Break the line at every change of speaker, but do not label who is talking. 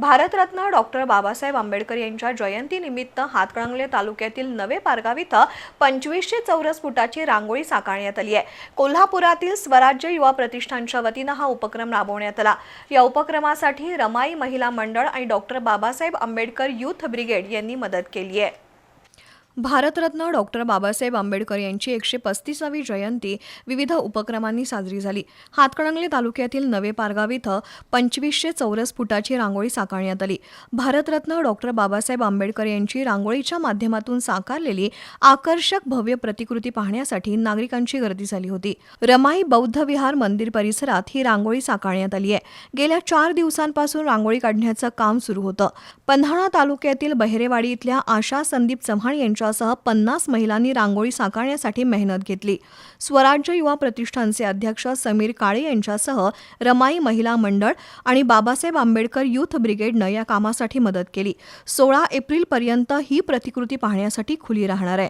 Bharat Ratna doctor Babasaheb Ambedkar यांच्या जयंतीनिमित्त हातकणंगले तालुक्यातील नवे पारगाव इथं पंचवीसशे चौरस फुटाची रांगोळी साकारण्यात आली आहे. कोल्हापुरातील स्वराज्य युवा प्रतिष्ठानच्या वतीनं हा उपक्रम राबवण्यात आला. या उपक्रमासाठी रमाई महिला मंडळ आणि doctor Babasaheb Ambedkar youth brigade यांनी मदत केली आहे. भारतरत्न डॉक्टर बाबासाहेब आंबेडकर यांची एकशे पस्तीसावी जयंती विविध उपक्रमांनी साजरी झाली. हातकणंगले तालुक्यातील नवे पारगाव इथं पंचवीसशे चौरस फुटाची रांगोळी साकारण्यात आली. भारतरत्न डॉक्टर बाबासाहेब आंबेडकर यांची रांगोळीच्या माध्यमातून साकारलेली आकर्षक भव्य प्रतिकृती पाहण्यासाठी नागरिकांची गर्दी झाली होती. रमाई बौद्ध विहार मंदिर परिसरात ही रांगोळी साकारण्यात आली आहे. गेल्या चार दिवसांपासून रांगोळी काढण्याचं काम सुरू होतं. पन्हाळा तालुक्यातील बहिरेवाडी इथल्या आशा संदीप चव्हाण यांच्यासह पन्नास महिलांनी रांगोळी साकारण्यासाठी मेहनत घेतली. स्वराज्य युवा प्रतिष्ठानचे अध्यक्ष समीर काळे यांच्यासह रमाई महिला मंडळ आणि बाबासाहेब आंबेडकर युथ ब्रिगेडनं या कामासाठी मदत केली. सोळा एप्रिलपर्यंत ही प्रतिकृती पाहण्यासाठी खुली राहणार आहे.